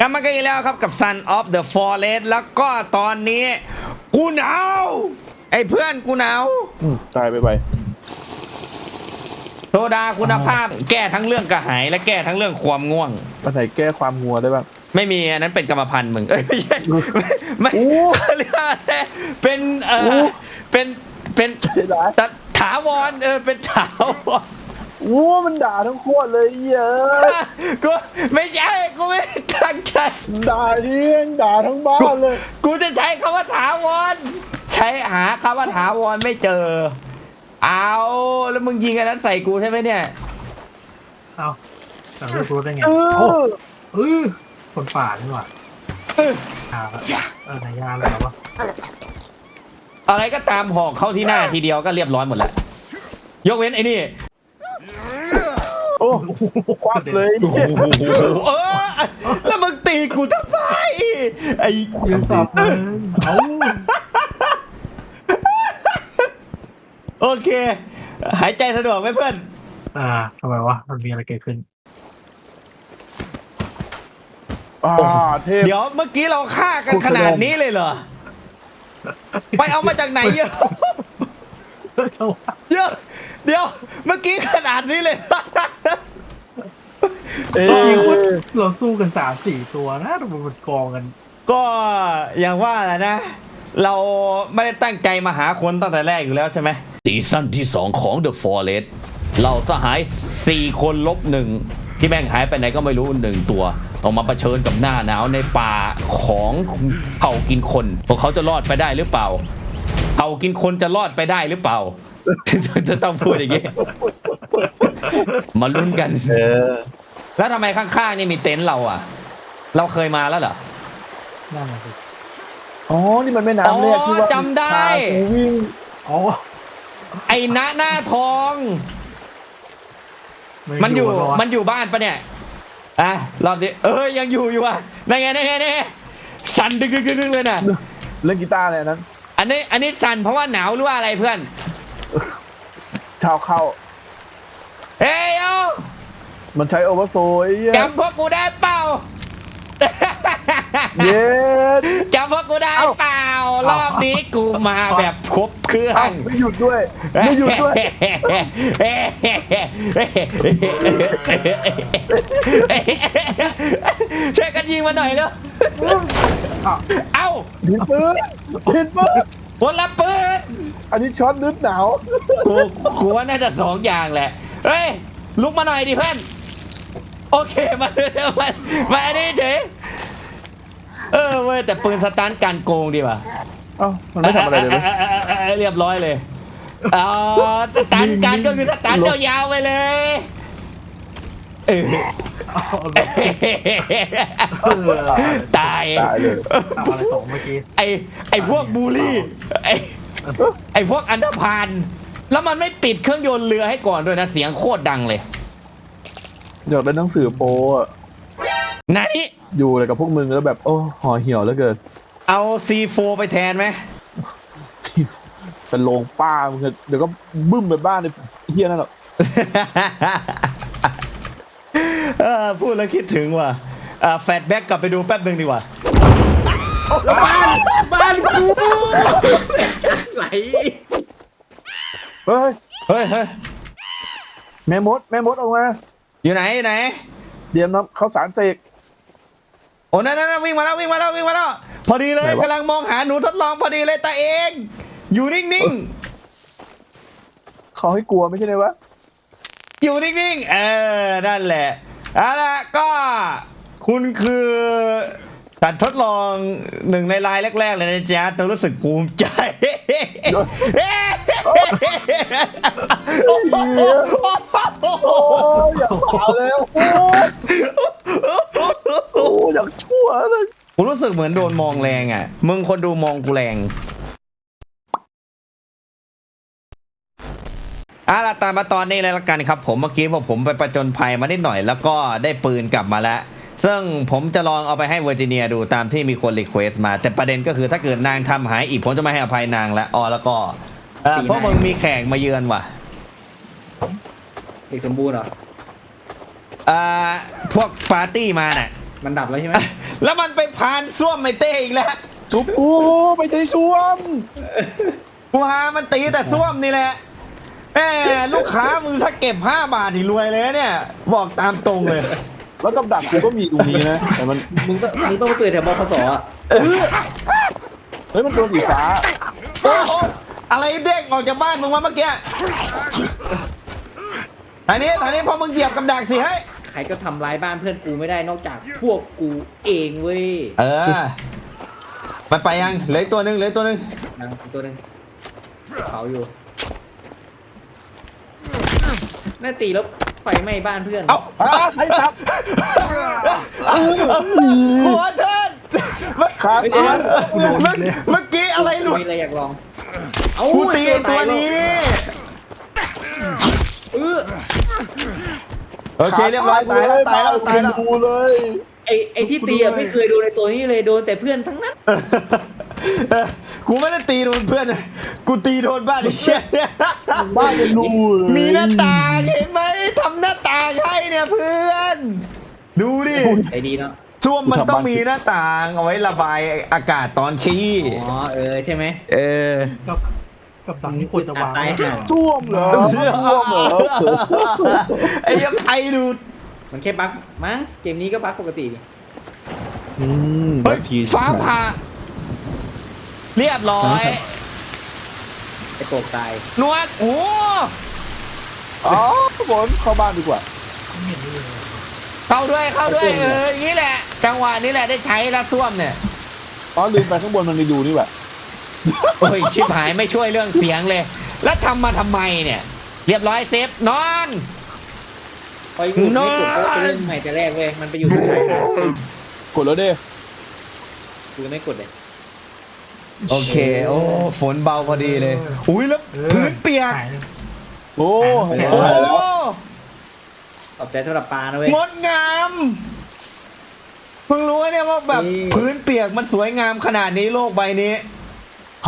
กลับมากันอีกแล้วครับกับ Sun of the Forest แล้วก็ตอนนี้ กูหนาวไอ้เพื่อนกูหนาวอืมตายไปไปโซดาคุณภาพแก้ทั้งเรื่องกระหายและแก้ทั้งเรื่องความง่วงมาไหนแก้ความงัวได้บ้าง ไม่มีอันนั้นเป็นกรรมพันธุ์มึงเอ้ยไม่ใช่ไม่โอ้เขาเรียกว่าอะไรเป็นเอโอ้อเป็นเป็นใช่ได้ตะถาวรเออเป็นถาวร โอ้มันด่าทั้งโคตรเลยเยอะกูไม่ใช่กูไม่ได้ตั้งใจด่าเที่ยงด่าทั้งบ้านเลย กูจะใช้คำว่าถาวร ใช้หาคำว่าถาวรไม่เจอ เอาแล้วมึงยิงอันนั้นใส่กูใช่ไหมเนี่ยเอาแต่ไม่รู้ได้ไงเอโอ้อเออคนป่านี่หว่าเอออ่าเออนายยาอะไรวะอะไรก็ตามหอกเข้าที่หน้าทีเดียวก็เรียบร้อยหมดแล้วยกเว้นไอ้นี่ โอ้ควักเลยโอ้โหเออแล้วมึงตีกูทำไมไอ้ยืนสับเลยเอาโอเค หายใจสะดวกไหมเพื่อน อ่าทำไมวะ มันมีอะไรเกิดขึ้น อ่าเทพ เดี๋ยวเมื่อกี้เราฆ่ากันขนาดนี้เลยเหรอ ไปเอามาจากไหนเยอะเจ้าเยอะ เดี๋ยว เมื่อกี้ขนาดนี้เลย เอ้จริงยๆเราสู้กันสามสี่ตัวนะทำไมมันกองกัน ก็อย่างว่าแหละนะ เราไม่ได้ตั้งใจมาหาคนตั้งแต่แรกอยู่แล้วใช่ไหมซีซั่นที่ 2 ของ The Forest เราสหาย 4 คนลบหนึ่งที่แม่งหายไปไหนก็ไม่รู้หนึ่งตัวต้องมาเผชิญกับหน้าหนาวในป่าของเผ่ากินคน พวกเขาจะรอดไปได้หรือเปล่าเผ่ากินคนจะรอดไปได้หรือเปล่า จะต้องพูดอย่างนี้ มาลุ้นกัน เออ แล้วทำไมข้างๆนี่มีเต็นท์เราอะ เราเคยมาแล้วเหรอ นั่นแหละสิอ๋อ นี่มันแม่น้ำเนี่ยที่ว่าจำได้ พากูวิ่งอ๋อไอ้ณหน้าทอง ไมันอยู่แล้ววะมันอยู่บ้านปะเนี่ยอะรอบนี้เออยังอยู่อยู่อะนั่นไงนั่นไงนั่นไงสั่นดึกดึกดึกเลยน่ะเล่นกีตาร์เลยอันนั้น อันนี้อันนี้สั่นเพราะว่าหนาวหรือว่าอะไรเพื่อน ชาวเข้า เฮ้ยเอามันใช้โอเวอร์โซยเหี้ยจำพวกกูได้เปล่า เย็ด จำพวกกูได้เปล่า รอบนี้กูมาแบบครบเครื่อเอ้าง ไม่หยุดด้วย ไม่หยุดด้วย ช่วยกันยิงมาหน่อยแล้วอ้าวเอ้าดินปืนดินปืน คนละปืนอันนี้ช็อตนึดหนาวกูกูว่าน่าจะสองอย่างแหละ เฮ้ย ลุกมาหน่อยดิเพื่อน โอเค มามามาอันนี้เฉยเออเว้ยแต่ปืนสตาร์ทการโกงดีว่ะเอ้ามันไม่ทำอะไรเลยไหมเรียบร้อยเลยอ๋อสตาร์ทการก็คือสตาร์ทยาวๆไปเลย เออเอาเอาเออตาย ตายเลยทำอะไรของเมื่อกี้ ไอไอพวกบูลลี่ ไอไอพวกอันธพาลแล้วมันไม่ปิดเครื่องยนต์เรือให้ก่อนด้วยนะเสียงโคตรดังเลย อยากได้หนังสือโปอะไหน อยู่อะไรกับพวกมึงแล้วแบบ โอ้ห่อเหี่ยวเหลือเกินเอา C4 ไปแทนไหมเป็นโรงป้ามึงอะเดี๋ยวก็บึ้มไปบ้านไอ้เฮียนั่นหรอก เออพูดแล้วคิดถึงว่ะอ่าแฟดแบ็กกลับไปดูแป๊บหนึ่งดีกว่าบ้านกูไหลเฮ้ยเฮ้ยเฮ้ยแม่มดแม่มดออกมาอยู่ไหนอยู่ไหน เดี๋ยวน้ำข้าวสารเสก โอ้นั่นนั่นวิ่งมาแล้ววิ่งมาแล้ววิ่งมาแล้ว พอดีเลยไหนวะ กำลังมองหาหนูทดลองพอดีเลยตาเอง อยู่นิ่งเขาให้กลัวไม่ใช่ไหมวะ ๆ อยู่นิ่งๆ เออ นั่นแหละ เอาละก็คุณคือสัตว์ทดลองหนึ่งในรายแรก ๆ เลยนะจ๊ะเรารู้สึกภูมิใจ โอ้ยอยากสาวแล้วโอ้โอ้อยากชั่วเลยผมรู้สึกเหมือนโดนมองแรงอะ มึงคนดูมองกูแรง อาล่ะตามมาตอนนี้เลยละกันครับผมเมื่อกี้พวกผมไปประจนภัยมานิดหน่อยแล้วก็ได้ปืนกลับมาแล้ว ซึ่งผมจะลองเอาไปให้เวอร์จิเนียดูตามที่มีคนรีเควสต์มา แต่ประเด็นก็คือถ้าเกิดนางทำหายอีกผมจะไม่ให้อภัยนางละอ๋อแล้วก็เอ่อเพราะมึงมีแขกมาเยือนว่ะเด็กสมบูรณ์เหรออ่าพวกปาร์ตี้มาน่ะ มันดับแล้วใช่ไหมแล้วมันไปพานส้วมไอเต้อีกแล้วทุบกูไม่ใช่ช่วมกูหามันตีแต่ส้วมนี่แหละ แหมลูกค้ามึงถ้าเก็บห้าบาทนี่รวยเลยนะเนี่ย บอกตามตรงเลย แล้วกับดักกูก็มีตรงนี้นะ แต่มันมึงต้องมึงต้องไปเปิดแถวบคสอะเฮ้ยมันตัวสีฟ้าโอ้โหอะไรเด้งออกจากบ้านมึงวะเมื่อกี้อันนี้อันนี้พอมึงเหยียบกับดักสิเฮ้ยใครก็ทำร้ายบ้านเพื่อนกูไม่ได้นอกจากพวกกูเองเว้ยเออ มันไปยังเหลืออกตัวหนึ่งเหลืออกตัวหนึ่งนะอีกตัวหนึงเขาอยู่ น่าตีแล้วไฟไหม้บ้านเพื่อน เอ้าอะใครจับหัวเทินเมื่อขาดเมื่อเมื่อเมื่อกี้อะไรหลุดมีอะไรอยากลอง เอากูตีไอ้ตัวนี้เออโอเคเรียบร้อยตายแล้วตายแล้วตายแล้วดูเลยไอไอที่ตีอะไม่เคยโดนในตัวนี้เลยโดนแต่เพื่อนทั้งนั้นเออ กูไม่ได้ตีโดนเพื่อนนะกูตีโดนบ้านไอ้เชี่ยเนี่ยบ้านเป็นรูเลยมีหน้าต่างเห็นไหมทำหน้าต่างให้เนี่ยเพื่อน ดูดิไอดีเนาะช่วมมันต้องมีหน้าต่างเอาไว้ระบายอากาศตอนขี้ อ๋อเออใช่ไหมเออ กับกับดักนี่ควรจะวางตายไว้ห่าช่วมเหรอช่วมเหรอไอ้ยังไอดูดมันแค่บั๊กมั้งเกมนี้ก็บั๊กปกตินี่อืมเฮ้ยบางทีฟ้าผ่า เรียบร้อยไอโกบตายนวดโอ้อ๋อฝนเข้าบ้านดีกว่าเข้าด้วยเข้าด้วยเอออย่างนี้แหละ จังหวะนี้แหละได้ใช้แล้วส้วมเนี่ยอ๋อลืมไปข้างบนมันมีดูนี่แหละโอ้ยชิบหายไม่ช่วยเรื่องเสียงเลย แล้วทำมาทำไมเนี่ย เรียบร้อยเซฟนอนพออยู่ไม่กดก็ไปเล่นใหม่แต่แรกเว้ยมันไปอยู่ที่ชายหาดกดแล้วเด้กูไม่กดเลย โอเค โอ้ฝนเบาพอดีเลย อุ้ยแล้วพื้นเปียกหายโอ้เห็นโอ้แล้วขอบใจสำหรับปลานะเว้ยงดงามเพิ่งรู้เนี่ยว่าแบบนี่พื้นเปียกมันสวยงามขนาดนี้โลกใบนี้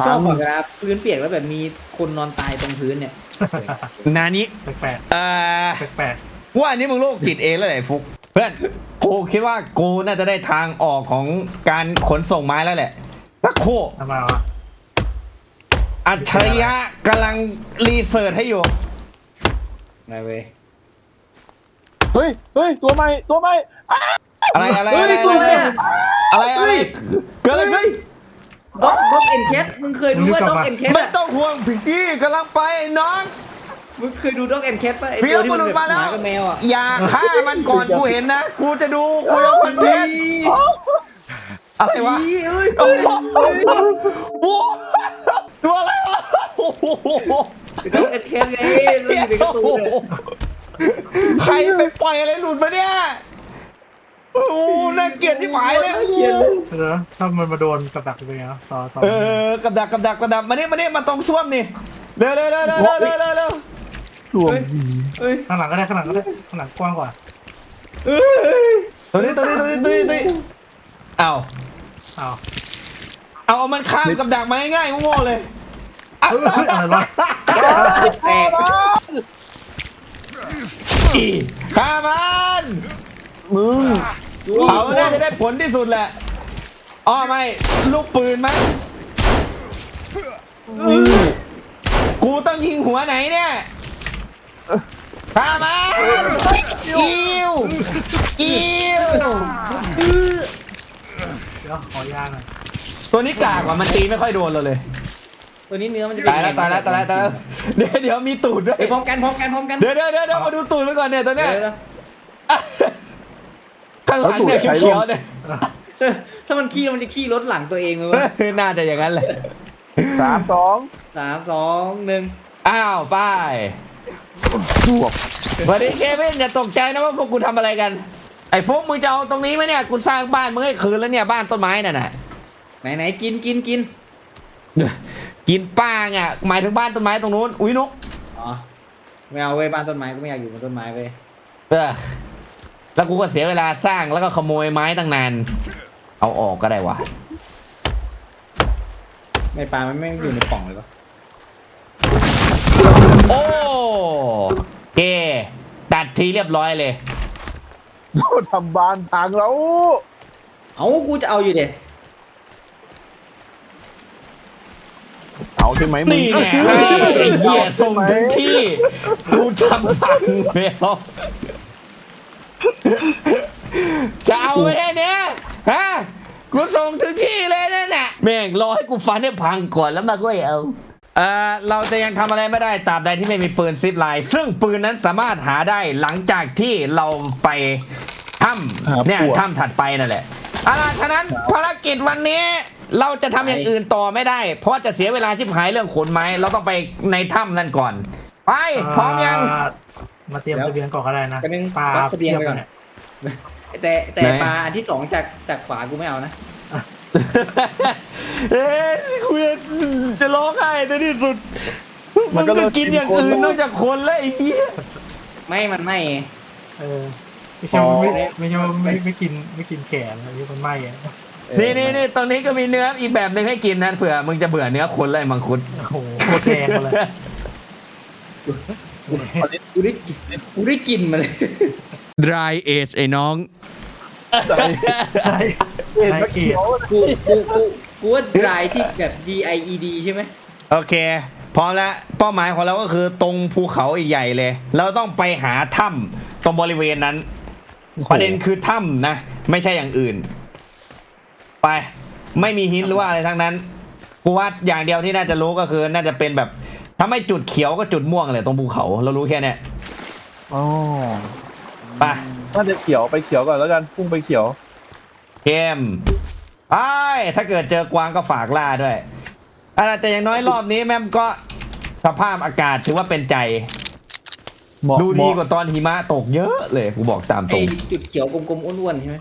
ชอบพังบอกเวลาพื้นเปียกแล้วแบบมีคนนอนตายตรงพื้นเนี่ยนานี้แปลกเอ่อๆแปลกว่าอันนี้มึงโรคจิตเองแล้วไหนฟุกเพื่อนกูคิดว่ากูน่าจะได้ทางออกของการขนส่งไม้แล้วแหละ สักครู่ๆทำไมวะอัจฉริยะกำลังรีเสิร์ชให้อยู่นายเว้ยเฮ้ยเฮ้ยตัวใหม่ตัวใหม่อะอะไรอะไรเฮ้อะไรยตัวอะไรอะอะไรอะไรเกิดอะไรขึ้นด็อกด็อกเอ็นแคทมึงเคยดูว่าด็อกเอ็นแคทไม่อะต้องห่วงพี่กี้กำลังไปไอ้น้องมึงเคยดูด็อกเอ็นแคทป่ะไอพี่ตัวเอาที่บุมันรุษแบบมาหแล้วมากับแมวอะอย่าฆ่ามันก่อนกูเห็นนะกูจะดูกูจะคอนเทนต์ อะไรวะอีเอ้ยโอ้โหโอ้โหตัวอะไรวะโอ้โหด็อกเอ็นแคทไงมันอยู่ในการ์ตูนอะใครไปปล่อยอะไรหลุดมาเนี่ยโอ้โหน่าเกลียดที่หมายเลยน่เกลียดเลยเออถ้ามันมาโดนกับดักเป็นไงวะซอซอเออกับดักกับดักกับดักมาเนี่ยมาเนี่ยมาตรงส้วมนี่เร็วเร็วเร็วเร็วเร็วเร็วเร็วสวมเอ้ยข้างหลังก็ได้ข้างหลังก็ได้ข้างหลังกว้างกว่าเอ้ยตัวนี้ตัวนี้ตัวนี้ตัวนี้ตัวนี้เอา เอาเอาเอามันข้ามกับดักมาง่ายๆโง่ๆเลยเอาเฮ้ยอะไรวะแตกอีข้ามันมึงเขาน่าจะได้ผลที่สุดแหละอ้อไม่ลูกปืนมั้งกูต้องยิงหัวไหนเนี่ยข้ามันอิวอิว ดี๋ยวขอยาหน่อยตัวนี้กากว่ามันตีไม่ค่อยโดนเราเลย ตัวนี้เนื้อมันจะตายแล้วตายแล้วตายแล้วตายแล้วเดี๋ยวเดี๋ยวมีตูดด้วยไอ้ยพร้อมกันพร้อมกันพร้อมกันเดี๋ยวเดี๋ยวเดี๋ยวเดี๋ยวมาดูตูดมันก่อนเนี่ยตัวเดี๋เนี้ยยวเดี๋ยวข้างหลังเนี่ยเขียวๆเนี่ยถ้าถ้ามันขี้มันจะขี้รถหลังตัวเองเลยวะน่าจะอย่างนั้นแหละสามสองสามสองหนึ่งอ้าวไป้ายสวมวันนี้เควินอย่าตกใจนะว่าพวกกูทำอะไรกัน ไอ้ฟุกมึงจะเอาตรงนี้ไหมเนี่ยกูสร้างบ้านมึงให้คืนแล้วเนี่ยบ้านต้นไม้น่ะน่ะไหนไหนกินกินกินกินป้างอะหมายถึงบ้านต้นไม้ตรงนู้นอุ้ยนุกอ๋อไม่เอาเว้ยบ้านต้นไม้ก็ไม่อยากอยู่บนต้นไม้เว้ยเออแล้วกูก็เสียเวลาสร้างแล้วก็ขโมยไม้ตั้งนาน เอาออกก็ได้วะไม่ปลามันไม่อยู่ในกล่องเลยปะโอ้เกตัดทีเรียบร้อยเลย โดนทำบานพังแล้วเอากูจะเอาอยู่เด็เอาใช่ไหมมึงนี่แน่ไอ้เหี้ยส่งถึงที่กูทำพังแล้วจะเอาไว้ได้เนี่ยฮะกูส่งถึงที่เลยนั่นแหละแม่งรอให้กูฟันให้พังก่อนแล้วมาก็เอา เออเราจะยังทำอะไรไม่ได้ตราบใดที่ไม่มีปืนซิปไลน์ซึ่งปืนนั้นสามารถหาได้หลังจากที่เราไปถ้ำเนี่ยถ้ำถัดไปนั่นแหละเอาล่ะฉะนั้นภารกิจวันนี้เราจะทำอย่างอื่นต่อไม่ได้ เพราะว่าจะเสียเวลาชิบหายเรื่องขนไม้ เราต้องไปในถ้ำนั่นก่อน ไปพร้อมยังามาเตรียมเสบียงก่อนก็ได้นะกันนึงปลารับเสบียงไปก่อนเนี่ยแต่แต่ไหน ปลาอันที่สองจากจากขวากูไม่เอานะ เอ๊ะคุยจะร้องไห้ในที่สุดมันก็กินอย่างอื่นนอกจากคนแล้วไอ้เหี้ยไม่ มันไม่ไงเออไม่ใช่ว่าไม่ไม่ใช่ว่าไม่ไม่กินไม่กินแขนอะไรที่มันไหม้อะเออนี่นี่นี่ตรงนี้ก็มีเนื้ออีกแบบหนึ่งให้กินนะเผื่อมึงจะเบื่อเนื้อคนเลยมังคุด โอ้โหโคตรแพงเลยกูได้กูได้กลินมาเลย dry age ไอ้น้อง ใช่ ใช่เกียรติกูกูกูกูว่าดรายที่แบบ D I E D ใช่ไหมโอเค พร้อมแล้วเป้าหมายของเราก็คือตรงภูเขาใหญ่ๆเลย เราต้องไปหาถ้ำตรงบริเวณนั้น ประเด็นคือถ้ำนะ ไม่ใช่อย่างอื่น ไป ไม่มีหินหรือว่าอะไรทั้งนั้น กูว่าอย่างเดียวที่น่าจะรู้ก็คือ น่าจะเป็นแบบถ้าไม่จุดเขียวก็จุดม่วงเลยตรงภูเขา เรารู้แค่เนี้ยอ๋อไปน่าจะเขียวไปเขียวก่อนแล้วกันพุ่งไปเขียว เกมไปถ้าเกิดเจอกวางก็ฝากล่าด้วยอะไรแต่อย่างน้อยรอบนี้แม่มก็สภาพอากาศถือว่าเป็นใจเหมาะดูเหดีมาะกว่าตอนหิมะตกเยอะเลยกูบอกตามตรไอ้งจุดเขียวกลมๆอ้วนๆใช่ไหม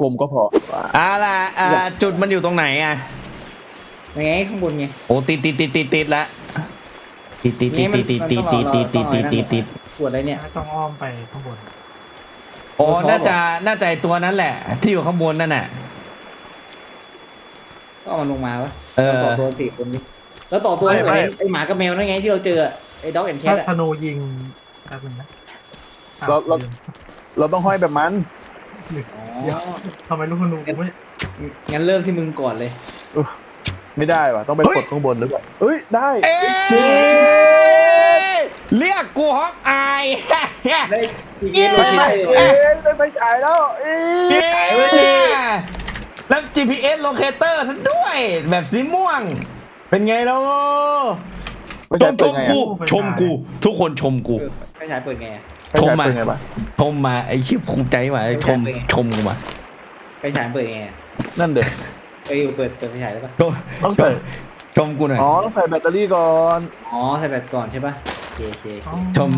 กลมๆก็พออ่าล่ะอ่าจุดมันอยู่ตรงไหนอะยังไงข้างบนไงโอ้ติดติดติดติดติดละติดติดติดติดติดติดติดติดติดติดติดติดปวดอะไรเนี่ยต้องอ้อมไปข้างบนโอ้น่าจะน่าจะไอ้ตัวนั้นแหละ ที่อยู่ข้างบนนั่นน่ะ ก็เอามันลงมาวะเออ ต่อตัวสี่คนดิแล้วต่อตัวเหมือนไอ้ไอ้หมากับแมวนั่นไงที่เราเจออะไอ้ด็อกแอนด์แคถ้าทอะธนูยิงแป๊บนึงนะเราเราเราต้องห้อยแบบมันอ๋อทำไมลูกธนูกูไม่งั้นเริ่มที่มึงก่อนเลยไม่ได้ว่ะต้องไปกดข้างบนหรือเปล่าเอ้ยได้เอ๊เชี่ะ เรียกกูฮอกอายได้ทีเกเย้มโลเคเตอร์เอ้ได้ไปฉายแล้วเอ้ยแล้ว GPS locator ซะด้วย แบบสีม่วง เป็นไงแล้วชใช่มชมกู ชมกู ทุกคนชมกูไม่ใช่เปิดไงอะไม่ใช่ชมมาชมมาไอ้ชิบภูมิใจว่ะชมชมกูมาไฟฉายเปิดไงนั่นเด็กเอ้ยเปิดเปิดไฟฉายได้ปะต้องใส่ชมกูหน่อยอ๋อต้องใส่แบตเตอรี่ก่อนอ๋อใส่แบตก่อนใช่ปะ เคโอเคโอเค ชม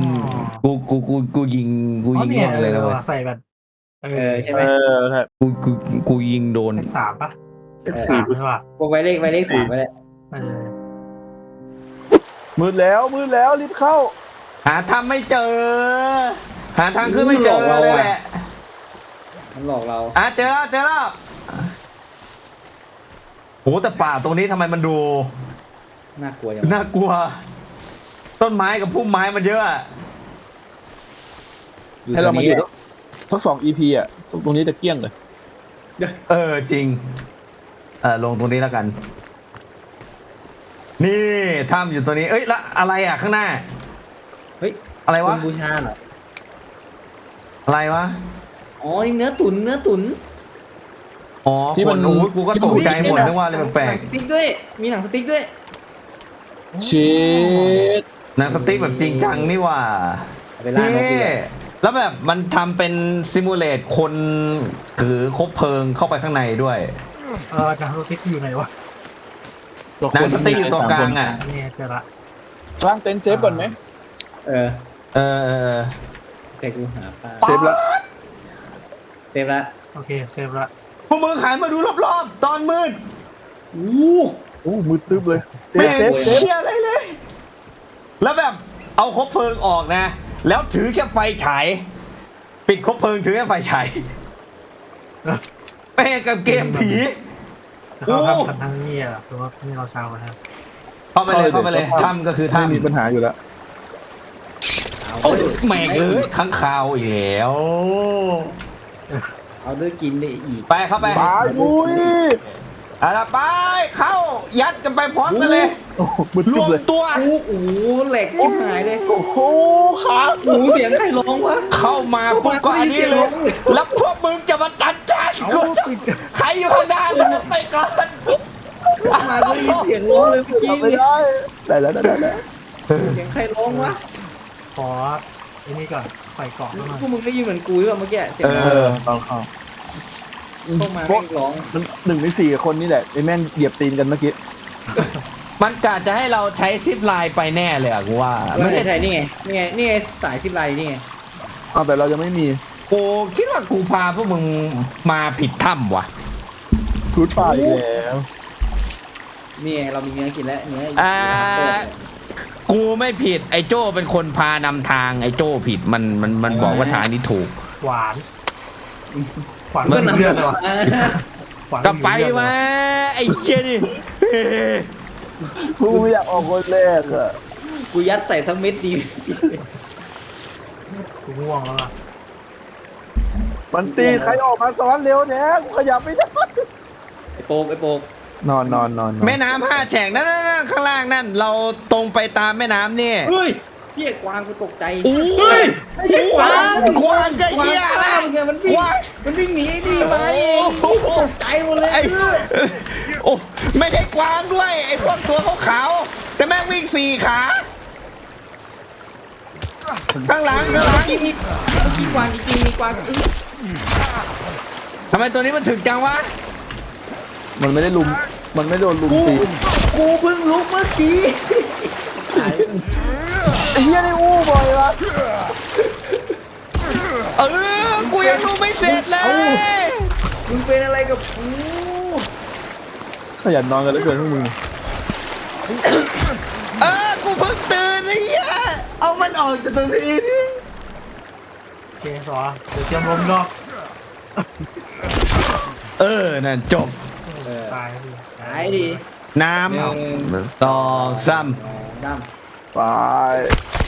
กูกูกูกูยิงกูยิงเนี่ม่วงเลยนะเว้ยใส่แบบเออใช่ไหม เออใช่กูกูกูยิงโดนเลขสามปะเอฟสี่ใช่ป่ะพวกไว้เลขไว้เลขสามไปเลยเออมืดแล้วมืดแล้วรีบเข้า หาทำไม่เจอ หาทางขึ้นไม่เจอเลยแหละมันหลอกเราอะเจอแล้วเจอแล้วโหแต่ป่าตรงนี้ทำไมมันดู น่ากลัวจังน่ากลัว ต้นไม้กับพุ่มไม้มันเยอะอะให้เรามาอยู่ทั้งสอง EP อะตรงนี้จะเกลี้ยงเลย เออจริง เออลงตรงนี้แล้วกัน นี่ถ้ำอยู่ตัวนี้ เอ้ยและอะไรอะข้างหน้า เฮ้ยอะไรควะนบูชาเหรอ อะไรวะ อ๋อนี่เนื้อตุ๋นเนื้อตุ๋นอ๋อที่มันโอ้ยกูก็ตกใจหมดนึกว่าอะไรแปลกหนังสติ๊กด้วย มีหนังสติ๊กด้วย เชิดๆ หนังสติ๊กแบบจริงจังนี่หว่าเอาไปล่างนกดีกนี่ว่าแล้วแบบมันทำเป็นซิมูเลตคนถือคบเพลิงเข้าไปข้างในด้วย เออหนังสติ๊กอยู่ไหนวะหนังสติ๊กอยู่ตรงกลางอะนี่เจอละสร้างเต็นท์เซฟก่อนไหมเออ เออเออเออแต่กูหาปลาเซฟแล้วเซฟละโอเคเซฟละพวกมึงหันมาดูรอบๆ ตอนมืดอู้โอ้มืดตึ๊บเลยเซไม่ฟเซเห็นฟเซฟเชี่ยอะไรเลย แล้วแบบเอาคบเพลิงออกนะ แล้วถือแค่ไฟฉาย ปิดคบเพลิงถือแค่ไฟฉายไม่กับเกมผีแล้วเขาทำกันทั้งนี้อะคือว่านี่เราเช้านะครับเข้าไปเลยเข้าไปเลยถ้ำก็คือไม่มีปัญถ้ำหาอยู่แล้วเอาโอ้ยแหม่งเลยข้างคาวอีกแล้วเอาด้วยกินได้อีกไปเข้าไปไปมุ้ยเอาละไปเข้ายัดกันไปพร้อมกันเลย โอ้โหมืดรตึ๊วบมเลยตัว โอ้โหแหลกชิบหายเลยโอ้โหขาโอ้โหเสียงใครร้องวะ เข้ามาปุ๊บก็อันนี้เลย แล้วพวกมึงจะมาตัดใจกูใครอยู่ข้างหน้าเลยไปก่อนเข้ามาก็ได้ยินเสียงร้องเลยเมื่อกี้ทำไม่เนี่ยได้ได้แล้วได้แล้วได้แล้วเสียงใครร้องวะขอไอ้นี่ก่อนใส่เกราะเข้ามาพวกมึงได้ยินเหมือนกูหรือเปล่าเมื่อกี้เสียงเออตอนเข้าเข้ามาแม่งร้อง มันหนึ่งในสี่คนนี่แหละไอ้แม่งเหยียบตีนกันเมื่อกี้ มันกะจะให้เราใช้ซิปไลน์ไปแน่เลยอะกูว่าไม่ไม่ใช่ใช่ใช่นี่ไงนี่ไงนี่ไงสายซิปไลน์นี่ไงเอาแต่เรายังไม่มีกูคิดว่ากูพาพวกมึงมาผิดถ้ำว่ะชุดป่าอีกแล้วนี่ไงเรามีเนื้อกินแล้วเนื้ออ่ากูไม่ผิดไอ้โจ้เป็นคนพานำทางไอ้โจ้ผิดมันมันมันบอกว่าทางนี้ถูก หวานหวานมัเลือนดเลือดเลยวะหวานก็ไปเลือดเลยวะมาไอ้เชี่ยนี่ กูไม่อยากออกคนแรกอะกูยัดใส่สักเม็ดดี กูง่วงแล้วล่ะมันตีใครออกมาซ้อนเร็วแท้กูขยับไม่ได้ไอ้โปกไอ้โปกนอนนอนนอนนอนแม่น้ำห้าแฉกนั่นนั่นนั่นข้างล่างนั่น เราตรงไปตามแม่น้ำนี่เฮ้ยเหี้ยกวางกูตกใจโอ้ยไม่ใช่กวางกวางจะกวางเหี้ยข้ามไงมันวิ่งกวางมันวิ่งหนีไอ้นี่ไปโอ้โหตกใจหมดเลยไอ้โอ้ ไม่ใช่กวางด้วย ไอ้พวกตัวขาวๆแต่แม่งวิ่งสี่ขา ข้างหลังข้างหลัเมื่งอกี้มีเมื่อกี้กวางจริงๆมีกวางอื้อทำไมตัวนี้มันถึงจังวะ มันไม่ได้ลุม มันไม่โดนลุมกูตีกูเพิ่งลุกเมื่อกี้ไอ้เหี้ยนี่อู้บ่อยวะเออ กูยังรู้ไม่เสร็จเลยมึงเป็นอะไรกับกู ขยันนอนกันเหลือเกินพวกมึงเออกูเพิ่งตื่นไอ้เหี้ยเอามันออกจากตรงนี้โอเคสอเดี๋ยวเตรียมลมดอกเออ นั่นจบเออตายดิหายดิน้หนึ่งำสองซ้ดไปำ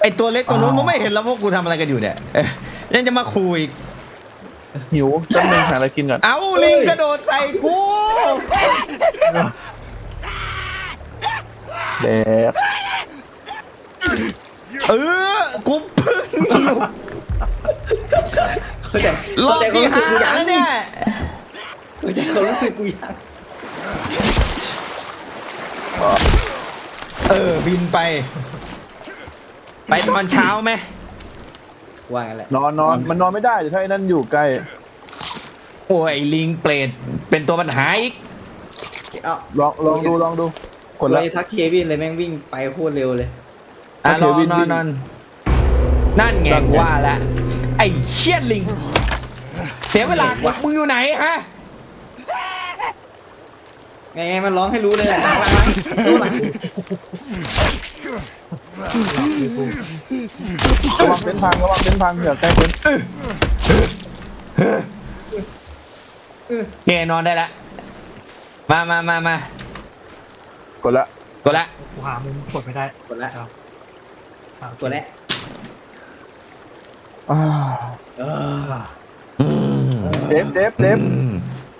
ไอตัวเล็กตัวนู้นมึงไม่เห็นแล้วพวกกูทำอะไรกันอยู่เนี่ยเอ๊ะยังจะมาคุย หิวต้องนึงหาอะไรกินก่อน เอาลิงกระโดดใส่กูแดกเออกูเพิ่งอยู่ำเข้าใจรอบที่ห้าเข้ใจแล้วเนี่ยเข้าใจความรู้สึกกูยังเออบินไป ไปตอนเช้าไหม ว่างั้นแหละนอนนอนมันนอนไม่ได้เดี๋ยวถ้าไอ้นั่นอยู่ใกล้โอ้ยลิงเปรตเป็นตัวปัญหาอีกเอ้าลองลองดูลองดูกดเลละ ยทักเควินเลยแม่งวิ่งไปโคตรเร็วเลย อะโอรเคอวินนอวินนนอนนั่นไงนั่นไงกูว่าแล้วไอ้เชี่ยลิง เสียเวลามึงอยู่ไหนฮะ ไงมันร้องให้รู้เลยแหละหลังหลังหลังรู้หลังระวังเป็นพังระวังเป็นพังอย่าใกล้เป็นเกนอนได้ละ มามามามากดละกดละ กูหามุมกดไม่ได้กดละเอาตัวแรกอ่าเออ เดฟเดฟเดฟ